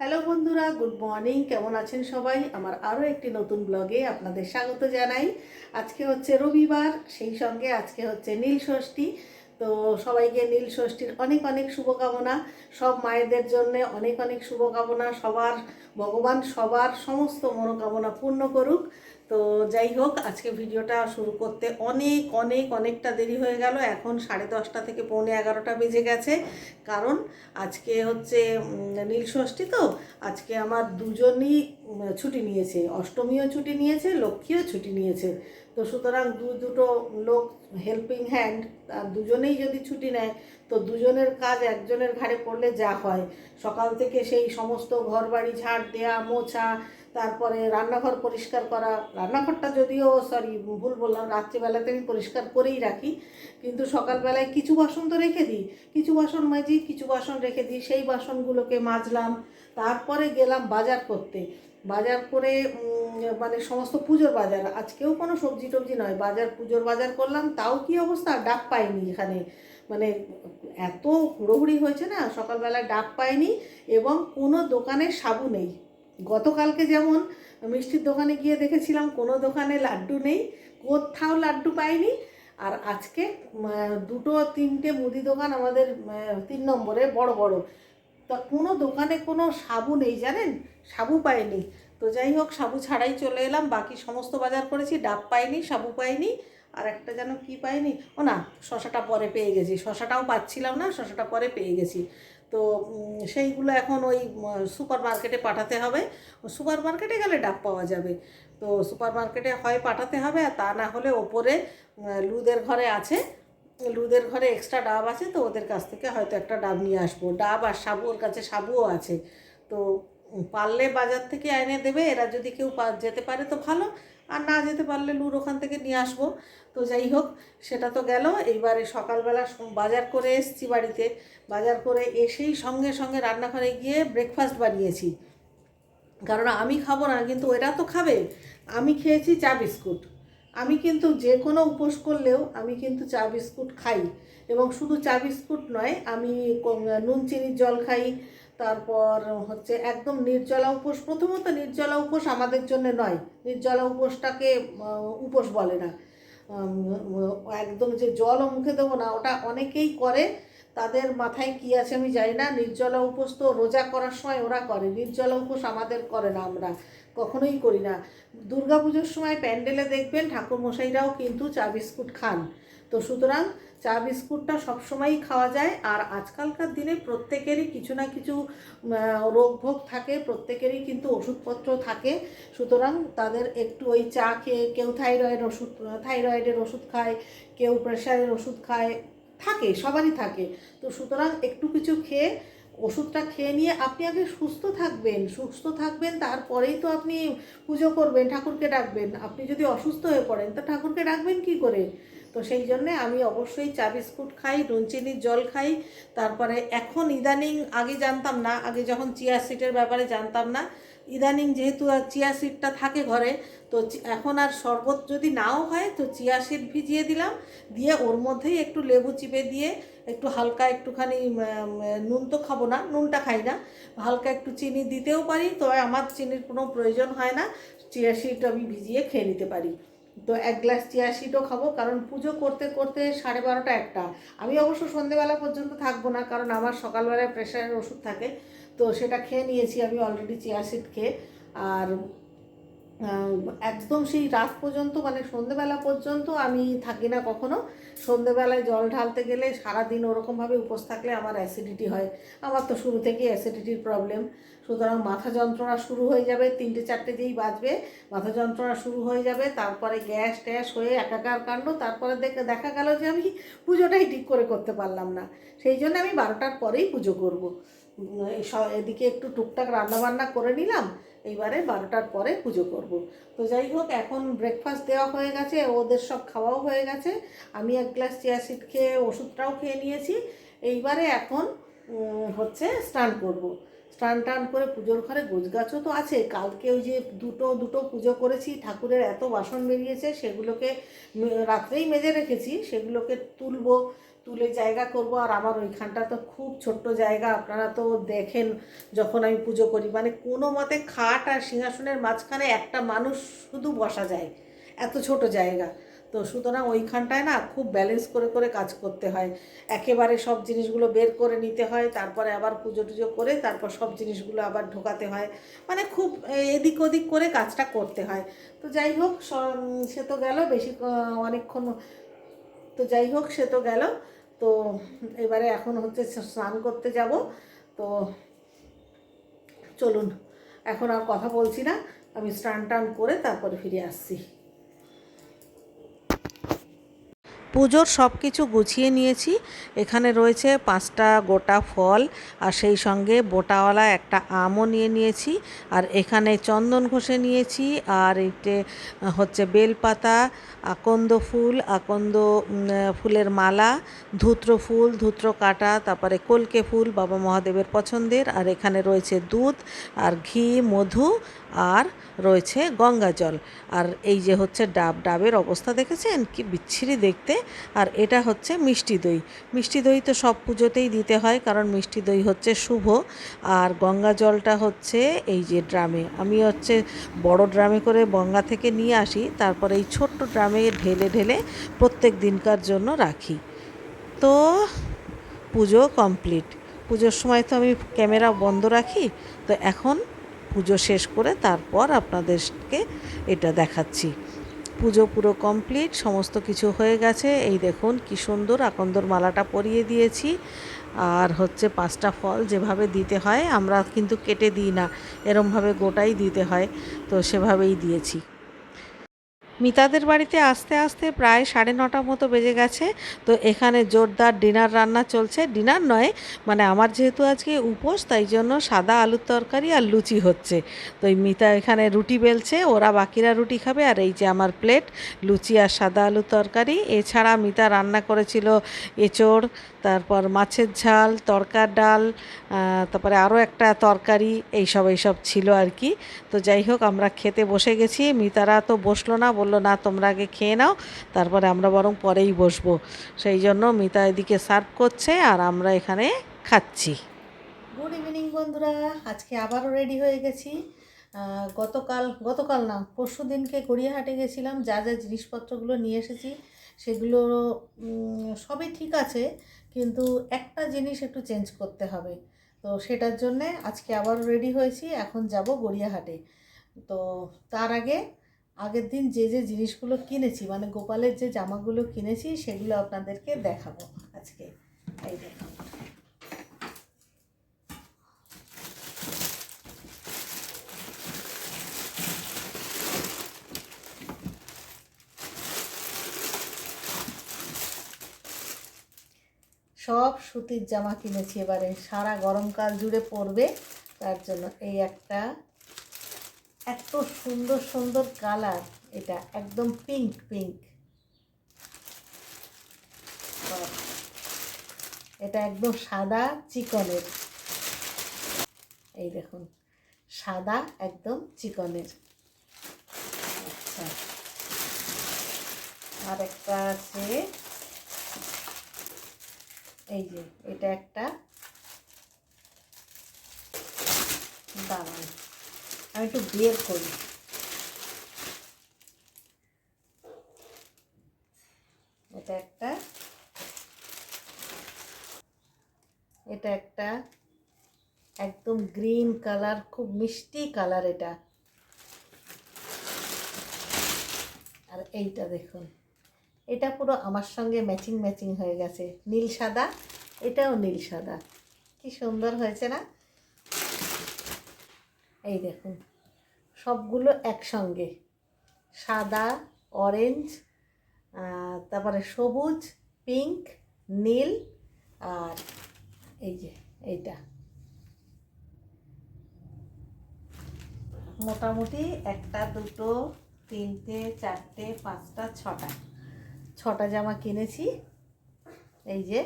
Hello বন্ধুরা, good morning. কেমন আছেন সবাই? আমার আরও একটি নতুন ব্লগে আপনাদের স্বাগত জানাই। আজকে হচ্ছে রবিবার, সেই সঙ্গে আজকে হচ্ছে নীল ষষ্ঠী। তো সবাইকে নীল ষষ্ঠীর অনেক অনেক শুভকামনা। সব মায়েদের জন্য অনেক অনেক শুভকামনা। সবার, ভগবান সবার সমস্ত মনোকামনা পূর্ণ করুক। তো যাই হোক, আজকে ভিডিওটা শুরু করতে অনেক অনেক, অনেকটা দেরি হয়ে গেল। এখন সাড়ে দশটা থেকে পৌনে এগারোটা বেজে গেছে। কারণ আজকে হচ্ছে নীলষষ্ঠী নীল ষষ্ঠী তো, আজকে আমার দুজনই ছুটি নিয়েছে। অষ্টমীও ছুটি নিয়েছে, লক্ষ্মীও ছুটি নিয়েছে। তো সুতরাং দু দুটো লোক হেল্পিং হ্যান্ড আর দুজনেই যদি ছুটি নেয়, তো দুজনের কাজ একজনের ঘাড়ে পড়লে যা হয়। সকাল থেকে সেই সমস্ত ঘর বাড়ি ঝাড় দেয়া, মোছা, তারপরে রান্নাঘর পরিষ্কার করা। রান্নাঘরটা যদিও সরি ভুল বললাম, রাত্রিবেলাতে আমি পরিষ্কার করেই রাখি। কিন্তু সকালবেলায় কিছু বাসন তো রেখে দিই। কিছু বাসন মাজি, কিছু বাসন রেখে দিই। সেই বাসনগুলোকে মাজলাম। তারপরে গেলাম বাজার করতে। বাজার করে মানে সমস্ত পুজোর বাজার। আজকেও কোনো সবজি টবজি নয়, বাজার, পুজোর বাজার করলাম, তাও কি অবস্থা? ডাব পাইনি এখানে। মানে এত হুড়োহুড়ি হয়েছে না? সকালবেলা ডাব পাইনি এবং কোনো দোকানে সাবু নেই। গতকালকে যেমন মিষ্টির দোকানে গিয়ে দেখেছিলাম, কোনো দোকানে লাড্ডু নেই, কোথাও লাড্ডু পাইনি। আর আজকে দুটো, তিনটে মুদি দোকান আমাদের তিন নম্বরে, বড় বড়। তা কোনো দোকানে কোনো সাবু নেই, জানেন? সাবু পাইনি। তো যাই হোক, সাবু ছাড়াই চলে এলাম। বাকি সমস্ত বাজার করেছি, ডাব পাইনি, সাবু পাইনি। আর একটা যেন কি পাইনি? ও না, শশাটা পরে পেয়ে গেছি। শশাটাও পাচ্ছিলাম না, শশাটা পরে পেয়ে গেছি। তো সেইগুলো এখন ওই সুপার মার্কেটে পাঠাতে হবে। সুপার মার্কেটে গেলে ডাব পাওয়া যাবে। তো সুপার মার্কেটে হয় পাঠাতে হবে, আর তা না হলে ওপরে লুদের ঘরে আছে। লুদের ঘরে এক্সট্রা ডাব আছে তো ওদের কাছ থেকে হয়তো একটা ডাব নিয়ে আসব। ডাব আর সাবু, ওর কাছে সাবুও আছে। তো পারলে বাজার থেকে এনে দেবে, এরা যদি কেউ যেতে পারে তো ভালো, আর না যেতে পারলে লুর ওখান থেকে নিয়ে আসব। তো যাই হোক, সেটা তো গেল। এইবারে সকালবেলা বাজার করে এসছি বাড়িতে। বাজার করে এসেই সঙ্গে সঙ্গে রান্নাঘরে গিয়ে ব্রেকফাস্ট বানিয়েছি। কারণ আমি খাব না, কিন্তু এরা তো খাবে। আমি খেয়েছি চা বিস্কুট। আমি কিন্তু যে কোনো উপোস করলেও আমি কিন্তু চা বিস্কুট খাই এবং শুধু চা বিস্কুট নয়, আমি নুন, চিনির জল খাই, তারপর হচ্ছে একদম নির্জলা উপোস। প্রথমত নির্জলা উপোস আমাদের জন্য নয়, নির্জলা উপোসটাকে উপোস বলে না। একদম যে জলও মুখে দেবো না, ওটা অনেকেই করে। তাদের মাথায় কি আছে আমি জানি না। নির্জলা উপোস তো রোজা করার সময় ওরা করে, নির্জলা উপোস আমাদের করে না আমরা। কখনোই করি না। দুর্গা পুজোর সময় প্যান্ডেলে দেখবেন ঠাকুর মশাইরাও কিন্তু চা বিস্কুট খান। তো সুতরাং চা বিস্কুটটা সবসময়ই খাওয়া যায়। আর আজকালকার দিনে প্রত্যেকেরই কিছু না কিছু উম, আহ, রোগ ভোগ থাকে প্রত্যেকেরই কিন্তু ওষুধপত্র থাকে। সুতরাং তাদের একটু ওই চা খেয়ে কেউ থাইরয়েড ওষুধ থাইরয়েডের ওষুধ খায় কেউ প্রেশারের ওষুধ খায় থাকে সবারই থাকে। তো সুতরাং একটু কিছু খেয়ে ওষুধটা খেয়ে নিয়ে আপনি আগে সুস্থ থাকবেন সুস্থ থাকবেন, তারপরেই তো আপনি পুজো করবেন, ঠাকুরকে ডাকবেন। আপনি যদি অসুস্থ হয়ে পড়েন, তো ঠাকুরকে ডাকবেন কি করে? তো সেই জন্যে আমি অবশ্যই চা বিস্কুট খাই, নুন চিনির জল খাই। তারপরে এখন ইদানিং আগে জানতাম না, আগে যখন চিয়া সিটের ব্যাপারে জানতাম না, ইদানিং যেহেতু চিয়া সিটটা থাকে ঘরে তো এখন আর শরবত যদি নাও হয়, তো চিয়া সিড ভিজিয়ে দিলাম। দিয়ে ওর মধ্যেই একটু লেবু চিপে দিয়ে একটু হালকা একটুখানি নুন তো খাব না, নুনটা খাই না। হালকা একটু চিনি দিতেও পারি, তবে আমার চিনির কোনো প্রয়োজন হয় না। চিয়া সিড আমি ভিজিয়ে খেয়ে নিতে পারি। তো এক গ্লাস চিয়া সিডও খাব, কারণ পুজো করতে করতে সাড়ে বারোটা একটা। আমি অবশ্য সন্ধেবেলা পর্যন্ত থাকব না, কারণ আমার সকালবেলায় প্রেশারের ওষুধ থাকে। তো সেটা খেয়ে নিয়েছি, আমি অলরেডি চিয়া সিড খেয়ে। আর একদম সেই রাত পর্যন্ত মানে সন্ধেবেলা পর্যন্ত আমি থাকি না কখনো। সন্ধেবেলায় জল ঢালতে গেলে সারাদিন ওরকমভাবে উপোস থাকলে আমার অ্যাসিডিটি হয়। আমার তো শুরু থেকেই অ্যাসিডিটির প্রবলেম সুতরাং মাথা যন্ত্রণা শুরু হয়ে যাবে, তিনটে চারটে যেই বাজবে, মাথা যন্ত্রণা শুরু হয়ে যাবে, তারপরে গ্যাস ট্যাস হয়ে একাকার কাণ্ড, তারপরে দেখে দেখা গেল যে আমি পুজোটাই ঠিক করে করতে পারলাম না। সেই জন্য আমি বারোটার পরেই পুজো করব। এদিকে একটু টুকটাক রান্নাবান্না করে নিলাম। এইবারে বারোটার পরে পুজো করব। তো যাই হোক, এখন ব্রেকফাস্ট দেওয়া হয়ে গেছে, ওদের সব খাওয়াও হয়ে গেছে। আমি এক গ্লাস চিয়াসিড খেয়ে ওষুধটাও খেয়ে নিয়েছি। এইবারে এখন হচ্ছে স্নান করব। স্নান টান করে পুজোর ঘরে গোছগাছও তো আছে। কালকে ওই যে দুটো দুটো পুজো করেছি, ঠাকুরের এত বাসন বেরিয়েছে, সেগুলোকে রাত্রেই মেজে রেখেছি, সেগুলোকে তুলবো তুলে জায়গা করব, আর আমার ওইখানটা তো খুব ছোট্ট জায়গা, আপনারা তো দেখেন যখন আমি পুজো করি। মানে কোনো মতে খাট আর সিংহাসনের মাঝখানে একটা মানুষ শুধু বসা যায়, এত ছোট জায়গা। তো সুতরাং ওইখানটায় না খুব ব্যালেন্স করে করে কাজ করতে হয়। একেবারে সব জিনিসগুলো বের করে নিতে হয়, তারপরে আবার পুজো টুজো করে, তারপর সব জিনিসগুলো আবার ঢোকাতে হয়। মানে খুব এদিক ওদিক করে কাজটা করতে হয়। তো যাই হোক, সে তো গেল, বেশি অনেকক্ষণ, তো যাই হোক, সে তো গেল। তো এবারে এখন হচ্ছে স্নান করতে যাব। তো চলুন, এখন আর কথা বলছি না। আমি স্নান টান করে তারপরে ফিরে আসছি। পুজোর সব কিছু গুছিয়ে নিয়েছি। এখানে রয়েছে পাঁচটা গোটা ফল আর সেই সঙ্গে বোটাওয়ালা একটা আমও নিয়ে নিয়েছি। আর এখানে চন্দন ঘষে নিয়েছি আর এতে হচ্ছে বেলপাতা, আকন্দ ফুল, আকন্দ ফুলের মালা, ধুত্র ফুল, ধুত্র কাটা, তারপরে কলকে ফুল বাবা মহাদেবের পছন্দের। আর এখানে রয়েছে দুধ আর ঘি, মধু আর রয়েছে গঙ্গা জল। আর এই যে হচ্ছে ডাব, ডাবের অবস্থা দেখেছেন? কি বিচ্ছিরি দেখতে। আর এটা হচ্ছে মিষ্টি দই। মিষ্টি দই তো সব পুজোতেই দিতে হয়, কারণ মিষ্টি দই হচ্ছে শুভ। আর গঙ্গা জলটা হচ্ছে এই যে ড্রামে। আমি হচ্ছে বড় ড্রামে করে গঙ্গা থেকে নিয়ে আসি, তারপরে এই ছোট্ট ড্রামে ঢেলে ঢেলে প্রত্যেক দিনকার জন্য রাখি। তো পুজো কমপ্লিট। পুজোর সময় তো আমি ক্যামেরা বন্ধ রাখি। তো এখন পুজো শেষ করে তারপর আপনাদেরকে এটা দেখাচ্ছি। পুজো পুরো কমপ্লিট, সমস্ত কিছু হয়ে গেছে। এই দেখুন কি সুন্দর আকন্দর মালাটা পরিয়ে দিয়েছি। আর হচ্ছে পাঁচটা ফল যেভাবে দিতে হয়, আমরা কিন্তু কেটে দিই না, এরমভাবে গোটাই দিতে হয়, তো সেভাবেই দিয়েছি। মিতাদের বাড়িতে আসতে আসতে প্রায় সাড়ে নটা মতো বেজে গেছে। তো এখানে জোরদার ডিনার রান্না চলছে। ডিনার নয় মানে আমার যেহেতু আজকে উপোস, তাই জন্য সাদা আলুর তরকারি আর লুচি হচ্ছে। তো এই মিতা এখানে রুটি বেলছে, ওরা বাকিরা রুটি খাবে। আর এই যে আমার প্লেট, লুচি আর সাদা আলুর তরকারি। এছাড়া মিতা রান্না করেছিল এঁচড়, তারপর মাছের ঝাল, তরকার ডাল তারপরে আরও একটা তরকারি, এইসব এইসব ছিল আর কি। তো যাই হোক, আমরা খেতে বসে গেছি। মিতারা তো বসল না বলল, না, তোমরা আগে খেয়ে নাও, তারপরে আমরা বরং পরেই বসবো। সেই জন্য মিতা এদিকে সার্ভ করছে আর আমরা এখানে খাচ্ছি। গুড ইভিনিং বন্ধুরা। আজকে আবারও রেডি হয়ে গেছি। গতকাল গতকাল না, পরশু দিনকে গড়িয়াহাটে গেছিলাম। যা যা জিনিসপত্রগুলো নিয়ে এসেছি, সেগুলো সবই ঠিক আছে, কিন্তু একটা জিনিস একটু চেঞ্জ করতে হবে। তো সেটার জন্যে আজকে আবারও রেডি হয়েছি, এখন যাব গড়িয়াহাটে। তো তার আগে আগের দিন যে যে জিনিসগুলো কিনেছি মানে গোপালের যে জামাগুলো কিনেছি, সেগুলো আপনাদেরকে দেখাবো আজকে। এই দেখুন সব সুতির জামা কিনেছি এবারে। সারা গরমকাল জুড়ে পরবে, তার জন্য এই একটা এত সুন্দর সুন্দর কালার। এটা একদম পিঙ্ক পিঙ্ক এটা একদম সাদা চিকনের। এই দেখুন, সাদা একদম চিকনের। আচ্ছা। আর একটা আছে, এই যে, এটা একটা দাঁড়ান আমি একটু বের করি। এটা একটা এটা একটা একদম গ্রিন কালার, খুব মিষ্টি কালার এটা। আর এইটা দেখুন, এটা পুরো আমার সঙ্গে ম্যাচিং ম্যাচিং হয়ে গেছে। নীল সাদা, এটাও নীল সাদা। কি সুন্দর হয়েছে না? এই দেখুন, সবগুলো একসঙ্গে। সাদা অরেঞ্জ তারপরে সবুজ পিঙ্ক নীল, আর এই যে এইটা। মোটামুটি একটা, দুটো, তিনটে, চারটে, পাঁচটা, ছটা। ছটা জামা কিনেছি। এই যে।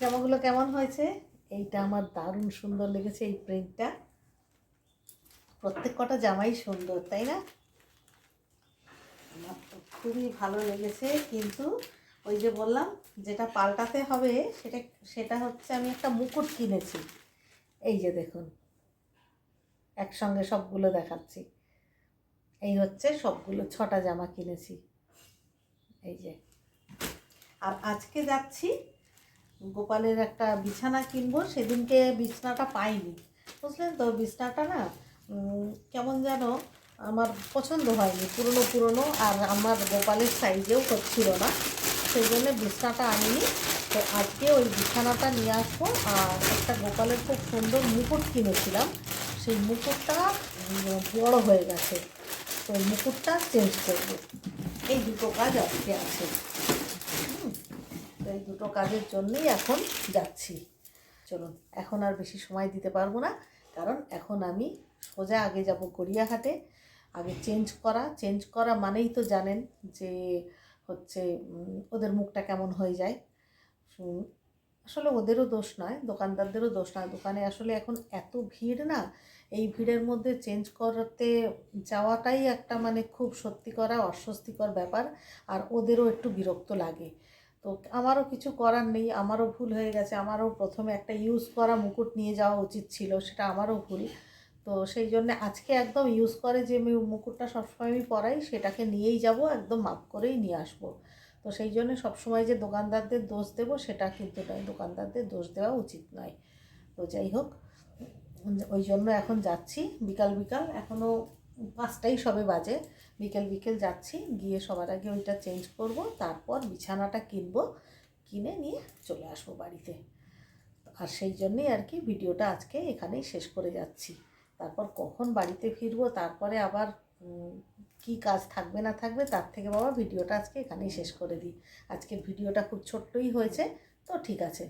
জামাগুলো কেমন হয়েছে? এইটা আমার দারুণ সুন্দর লেগেছে এই প্রিন্টটা প্রত্যেক কটা জামাই সুন্দর, তাই না? আমার তো খুবই ভালো লেগেছে, কিন্তু ওই যে বললাম, যেটা পাল্টাতে হবে, সেটা সেটা হচ্ছে আমি একটা মুকুট কিনেছি। এই যে দেখুন, একসঙ্গে সবগুলো দেখাচ্ছি। এই হচ্ছে সবগুলো ছটা জামা কিনেছি। এই যে। আর আজকে যাচ্ছি গোপালের একটা বিছানা কিনবো, সেদিনকে বিছানাটা পাইনি। বুঝলেন তো, বিছানাটা না কেমন যেন আমার পছন্দ হয়নি, পুরনো পুরনো, আর আমার গোপালের সাইজেও হচ্ছিল না। সেই জন্য বিছানাটা আনিনি। তো আজকে ওই বিছানাটা নিয়ে আসব, আর একটা গোপালের খুব সুন্দর মুকুট কিনেছিলাম। সেই মুকুটটা বড় হয়ে গেছে। তো মুকুটটা চেঞ্জ করব। এই দুটো কাজ আজকে আছে। তো এই দুটো কাজের জন্যই এখন যাচ্ছি। চলুন, এখন আর বেশি সময় দিতে পারব না, কারণ এখন আমি সোজা আগে যাব গড়িয়াহাটে। আগে চেঞ্জ করা চেঞ্জ করা মানেই তো জানেন যে হচ্ছে ওদের মুখটা কেমন হয়ে যায়। আসলে ওদেরও দোষ নয়, দোকানদারদেরও দোষ নয়। দোকানে আসলে এখন এত ভিড় না, এই ভিড়ের মধ্যে চেঞ্জ করতে যাওয়াটাই একটা মানে খুব সত্যি করা অস্বস্তিকর ব্যাপার, আর ওদেরও একটু বিরক্ত লাগে। তো আমারও কিছু করার নেই, আমারও ভুল হয়ে গেছে, আমারও প্রথমে একটা ইউজ করা মুকুট নিয়ে যাওয়া উচিত ছিল, সেটা আমারও ভুল। তো সেই জন্য আজকে একদম ইউজ করে যে আমি মুকুটটা সবসময় আমি পরাই, সেটাকে নিয়েই যাব, একদম মাপ করেই নিয়ে আসব। তো সেই জন্য সবসময় যে দোকানদারদের দোষ দেবো, সেটা কিন্তু নয়, দোকানদারদের দোষ দেওয়া উচিত নয়। তো যাই হোক, ওই জন্য এখন যাচ্ছি, বিকাল বিকাল এখনও পাঁচটাই সবে বাজে। বিকেল বিকেল যাচ্ছি, গিয়ে সবার আগে ওইটা চেঞ্জ করব, তারপর বিছানাটা কিনবো, কিনে নিয়ে চলে আসব বাড়িতে। আর সেই জন্যই আর কি ভিডিওটা আজকে এখানেই শেষ করে যাচ্ছি। তারপর কখন বাড়িতে ফিরবো, তারপরে আবার কি কাজ থাকবে না থাকবে, তার থেকে বাবা ভিডিওটা আজকে এখানেই শেষ করে দিই। আজকের ভিডিওটা খুব ছোট্টই হয়েছে, তো ঠিক আছে।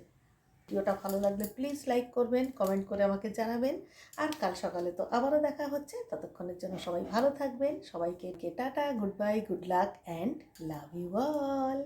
ভিডিওটা ভালো লাগলে প্লিজ লাইক করবেন কমেন্ট করে আমাকে জানাবেন। আর কাল সকালে তো আবারও দেখা হচ্ছে। ততক্ষণের জন্য সবাই ভালো থাকবেন। সবাইকে tata goodbye good luck and love you all